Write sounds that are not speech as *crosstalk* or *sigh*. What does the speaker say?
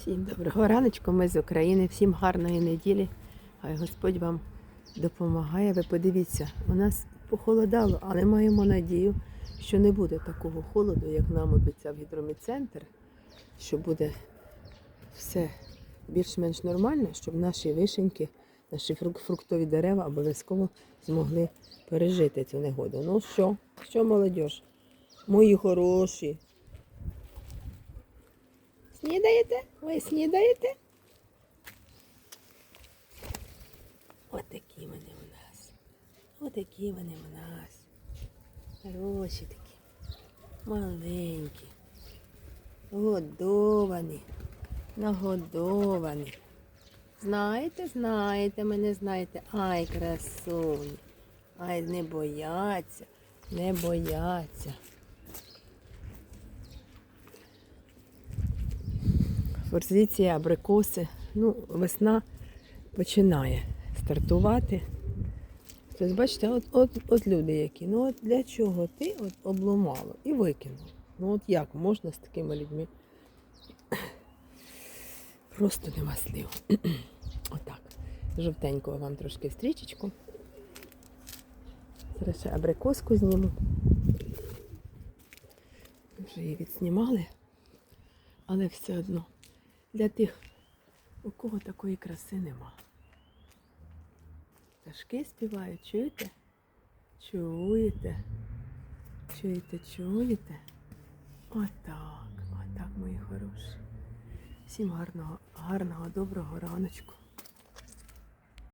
Всім доброго раночку, ми з України, всім гарної неділі. Хай Господь вам допомагає. Ви подивіться, у нас похолодало, але маємо надію, що не буде такого холоду, як нам обіцяв гідроміцентр, що буде все більш-менш нормально, щоб наші вишеньки, наші фруктові дерева обов'язково змогли пережити цю негоду. Ну що, що молодь? Мої хороші. Снідаєте? Ви снідаєте? Отакі вони у нас. Отакі вони у нас. Хороші такі. Маленькі. Годовані. Нагодовані. Знаєте, знаєте, мене знаєте. Ай, красуні. Ай, не бояться, не бояться. Форзиції, абрикоси. Ну, весна починає стартувати. Тобто, бачите, от, от, от люди які. Ну от для чого ти от обломало і викинув? Ну от як можна з такими людьми? Просто нема слів. *clears throat* Отак. Жовтенького вам трошки стрічечку. Зараз ще абрикоску зніму. Вже її відснімали, але все одно для тих, у кого такої краси нема. Пташки співають, чуєте? Чуєте? Чуєте, чуєте? Отак, отак, мої хороші. Всім гарного, гарного, доброго раночку.